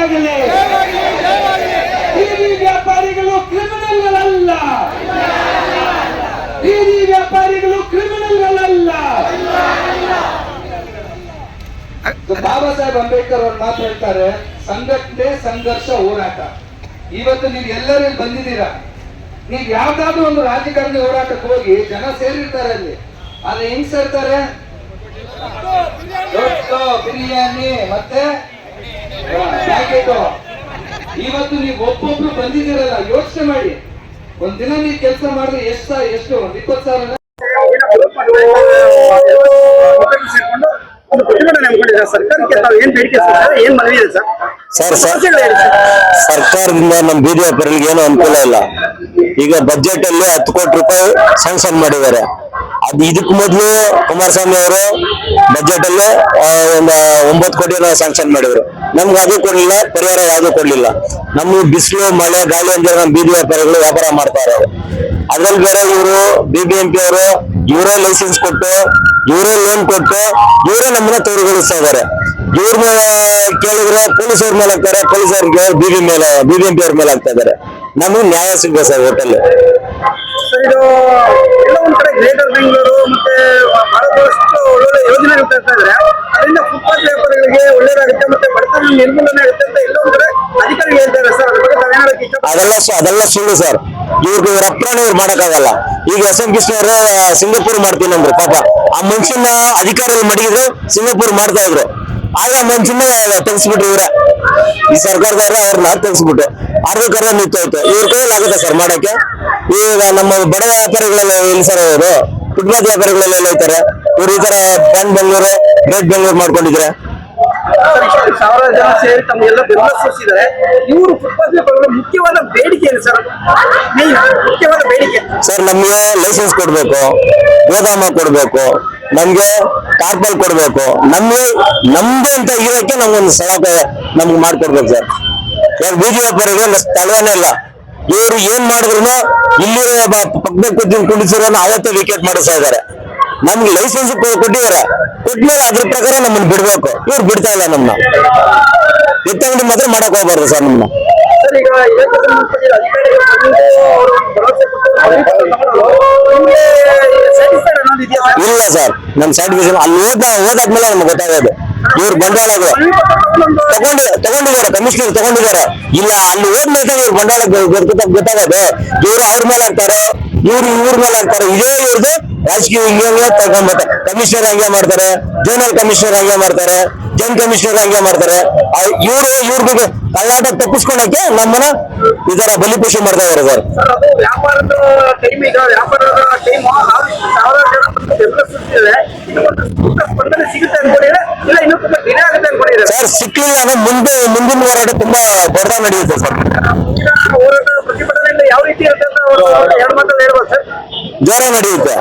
ಜಯವಾಗಲಿ. ಬೀದಿ ವ್ಯಾಪಾರಿಗಳು ಕ್ರಿಮಿನಲ್ಗಳಲ್ಲ. ಬೀದಿ ವ್ಯಾಪಾರಿಗಳು ಕ್ರಿಮಿನಲ್ಗಳಲ್ಲ. ಬಾಬಾ ಸಾಹೇಬ್ ಅಂಬೇಡ್ಕರ್ ಅವ್ರು ಮಾತು ಹೇಳ್ತಾರೆ ಸಂಘಟನೆ ಸಂಘರ್ಷ ಹೋರಾಟ. ಇವತ್ತು ನೀವು ಎಲ್ಲರೂ ಬಂದಿದ್ದೀರಾ? ನೀವು ಯಾವ್ದಾದ್ರು ಒಂದು ರಾಜಕಾರಣಿ ಹೋರಾಟಕ್ಕೆ ಹೋಗಿ ಜನ ಸೇರಿರ್ತಾರೆ ಅಲ್ಲಿ. ಆದ್ರೆ ಹೆಂಗ್ ಸೇರ್ತಾರೆ? ಬಿರಿಯಾನಿ. ಮತ್ತೆ? ಇವತ್ತು ನೀವು ಒಬ್ಬೊಬ್ರು ಬಂದಿದ್ದೀರಲ್ಲ, ಯೋಚನೆ ಮಾಡಿ. ಒಂದ್ ದಿನ ನೀವು ಕೆಲಸ ಮಾಡಿದ್ರೆ ಎಷ್ಟ ಎಷ್ಟು? ಒಂದ್ ಇಪ್ಪತ್ತು ಸಾವಿರ ಸರ್ಕಾರಕ್ಕೆ ತಾವು ಬೇಡಿಕೆ ಮನವಿ ಇದೆ ಸರ್ ಸರ್. ಸರ್ಕಾರದಿಂದ ನಮ್ಮ ಬೀದಿ ವ್ಯಾಪಾರಿಗಳಿಗೆ ಏನು ಅನುಕೂಲ ಇಲ್ಲ. ಈಗ ಬಜೆಟ್ ಅಲ್ಲಿ ಹತ್ತು ಕೋಟಿ ರೂಪಾಯಿ ಸ್ಯಾಂಕ್ಷನ್ ಮಾಡಿದ್ದಾರೆ. ಅದು ಇದಕ್ ಮೊದಲು ಕುಮಾರಸ್ವಾಮಿ ಅವರು ಬಜೆಟ್ ಅಲ್ಲಿ ಒಂದು ಒಂಬತ್ತು ಕೋಟಿ ಸ್ಯಾಂಕ್ಷನ್ ಮಾಡಿದ್ರು. ನಮ್ಗೆ ಅದು ಕೊಡ್ಲಿಲ್ಲ, ಪರಿಹಾರ ಯಾವ್ದು ಕೊಡ್ಲಿಲ್ಲ. ನಮ್ಗೆ ಬಿಸಿಲು, ಮಳೆ, ಗಾಳಿ ಅಂದ್ರೆ ನಮ್ಮ ಬೀದಿ ವ್ಯಾಪಾರಿಗಳು ವ್ಯಾಪಾರ ಮಾಡ್ತಾರೆ ಅದ್ರಲ್ಲಿ ಬೇರೆ ಇವರು ಬಿ ಬಿ ಎಂ ಪಿ ಅವರು, ಇವರೇ ಲೈಸೆನ್ಸ್ ಕೊಟ್ಟು, ಇವರೇ ಲೋನ್ ಕೊಟ್ಟು, ಇವರೇ ನಮ್ಮನ್ನ ತೋರುಗೊಳಿಸ್ತಾ ಇದಾರೆ. ಇವ್ರನ್ನ ಕೇಳಿದ್ರೆ ಪೊಲೀಸವ್ರ ಮೇಲೆ ಹಾಕ್ತಾರೆ ಪೊಲೀಸರಿಗೆ ಬಿಬಿ ಮೇಲೆ ಬಿಬಿಎಂಪಿ ಅವ್ರ ಮೇಲೆ ಹಾಕ್ತಾ ಇದಾರೆ. ನಮಗೆ ನ್ಯಾಯ ಸಿಗ್ಬೇಕು ಸರ್ ಹೋಟೆಲ್ ಮತ್ತೆ ಆಗುತ್ತೆ ಅಂತ ಸರ್. ಅದೆಲ್ಲ ಸು- ಅದೆಲ್ಲ ಸುಳ್ಳು ಸರ್. ಇವ್ರಿಗೆ ಇವ್ರ ಹತ್ರನೇ ಇವ್ರು ಮಾಡಕ್ಕಾಗಲ್ಲ. ಈಗ ಎಸ್ ಎಂ ಕೃಷ್ಣ ಅವರು ಸಿಂಗಾಪುರ್ ಮಾಡ್ತೀನಿ ಅಂದ್ರು, ಪಾಪ. ಆ ಮನುಷ್ಯನ ಅಧಿಕಾರದಲ್ಲಿ ಮಡಗಿದ್ರು, ಸಿಂಗಾಪುರ್ ಮಾಡ್ತಾ ಇದ್ರು. ಆಗ ಮನುಷ್ಯನ ತೆಗಿಸ್ಬಿಟ್ರು ಇವ್ರೆ. ಈ ಸರ್ಕಾರದವ್ರೆ ಅವ್ರನ್ನ ತೆಗಿಸ್ಬಿಟ್ಟು ಅರ್ಧಕ್ಕರ್ಧ ನಿಂತೋಯ್ತು. ಇವ್ರ ಕೈಯಲ್ಲಿ ಆಗುತ್ತೆ ಸರ್ ಮಾಡಕ್ಕೆ ಈಗ ನಮ್ಮ ಬಡ ವ್ಯಾಪಾರಿಗಳೆಲ್ಲ ಎಲ್ಲಿ ಸರ್ ಅವರು ಫುಟ್ಪಾತ್ ವ್ಯಾಪಾರಿಗಳೆಲ್ಲ ಎಲ್ಲ ಹೋಗ್ತಾರೆ? ಇವ್ರು ಈ ತರ ಬ್ಯಾಂಕ್ ಬೆಂಗಳೂರು ಗ್ರೇಟ್ ಬೆಂಗಳೂರು ಮಾಡ್ಕೊಂಡಿದ್ರೆ. ಸರ್ ಸಾವಿರಾರು ಜನ ಸೇರಿ ತಮಗೆಲ್ಲ ಬೆಂಬಲ ಸೂಚಿಸಿದ್ದಾರೆ ಇವರು ಫುಟ್ಪಾತ್ ವ್ಯಾಪಾರಿಗಳ ಮುಖ್ಯವಾದ ಬೇಡಿಕೆ ಏನು ಸರ್? ಮುಖ್ಯವಾದ ಬೇಡಿಕೆ. ಸರ್, ನಮ್ಗೆ ಲೈಸೆನ್ಸ್ ಕೊಡ್ಬೇಕು, ಗೋದಾಮ ಕೊಡ್ಬೇಕು, ನಮ್ಗೆ ಕಾರ್ಪಲ್ ಕೊಡ್ಬೇಕು. ನಮ್ಗೆ, ನಮ್ದು ಅಂತ ಇರೋಕೆ ನಮ್ಗೊಂದು ಸ್ಥಳ ನಮ್ಗೆ ಮಾಡ್ಕೊಡ್ಬೇಕು ಸರ್. ಯಾರು ಬೀದಿ ವ್ಯಾಪಾರಿಗಳು ಒಂದು ಸ್ಥಳನೇ ಇಲ್ಲ ಇವರು ಏನ್ ಮಾಡಿದ್ರು ಇಲ್ಲಿರೋ ಬ- ಪಕ್ಕದ ಕುಂಡಿಸಿರೋನ ಅವತ್ತೇ ವಿಕೆಟ್ ಮಾಡಿಸ್ತಾ ಇದಾರೆ ನಮ್ಗೆ ಲೈಸೆನ್ಸ್ ಕೊಟ್ಟಿದ್ದಾರೆ. ಕೊಟ್ಮೇಲೆ ಅದ್ರ ಪ್ರಕಾರ ನಮ್ಮನ್ನ ಬಿಡ್ಬೇಕು. ಇವ್ರು ಬಿಡ್ತಾ ಇಲ್ಲ ನಮ್ಮನ್ನ ಎತ್ತಂಗಡಿ ಮಾತ್ರ ಮಾಡಕ್ ಹೋಗ್ಬಾರ್ದು ಸರ್ ನಮ್ಮನ್ನ ಇಲ್ಲ ಸರ್, ನಮ್ ಸರ್ಟಿಫಿಕೇಶನ್ ಅಲ್ಲಿ ಓದ ಓದಾದ್ಮೇಲೆ ನಮ್ಗೆ ಗೊತ್ತಾಗೋದು. ಇವ್ರು ಬಂಡವಾಳಗಳು. ತಗೊಂಡ್, ತಗೊಂಡಿದ್ದಾರೆ ಕಮಿಷನರ್ ತಗೊಂಡಿದ್ದಾರೆ. ಇಲ್ಲ, ಅಲ್ಲಿ ಓದ್ಮೇಲೆ ಇವ್ರು ಬಂಡವಾಳ ಗೊತ್ತ- ಗೊತ್ತಾಗೋದು. ಇವ್ರು ಅವ್ರ ಮೇಲೆ ಹಾಕ್ತಾರೆ. ಇವ್ರು ಇವ್ರ ಮೇಲೆ ಹಾಕ್ತಾರೆ. ಇದೇ ಇವ್ರದ್ದು ರಾಜಕೀಯ ಹಿಂಗೆ ತಗೊಂಡ್ಬರ್ತಾರೆ ಕಮಿಷನರ್ ಹಂಗೆ ಮಾಡ್ತಾರೆ ಜೋನಲ್ ಕಮಿಷನರ್ ಹಂಗೆ ಮಾಡ್ತಾರೆ ಜನ್ ಕಮಿಷನರ್ ಹಂಗೆ ಮಾಡ್ತಾರೆ. ಇವರು ಇವ್ರ ಬಗ್ಗೆ ಕಳ್ಳಾಟ ತಪ್ಪಿಸ್ಕೊಳಕ್ಕೆ ನಮ್ಮನ್ನ ಈ ತರ ಬಲಿಪಶು ಮಾಡ್ತಾ ಇದಾರೆ ಸರ್. ಸಿಕ್ಲಿಲ್ಲ ಅಂದ್ರೆ ಮುಂದೆ ಮುಂದಿನ ಹೋರಾಟ ತುಂಬಾ ದೊಡ್ಡ ನಡೆಯುತ್ತೆ ಸರ್ ಈಗ ಹೋರಾಟ ಪ್ರತಿಭಟನೆಯಿಂದ ಯಾವ ರೀತಿ ಇರುತ್ತೆ ಅಂತ ಅವರು ಎರಡು ಮಾತಲ್ಲಿ ಹೇಳ್ಬೋದು ಸರ್ ಜೋರ ನಡೆಯುತ್ತೆ.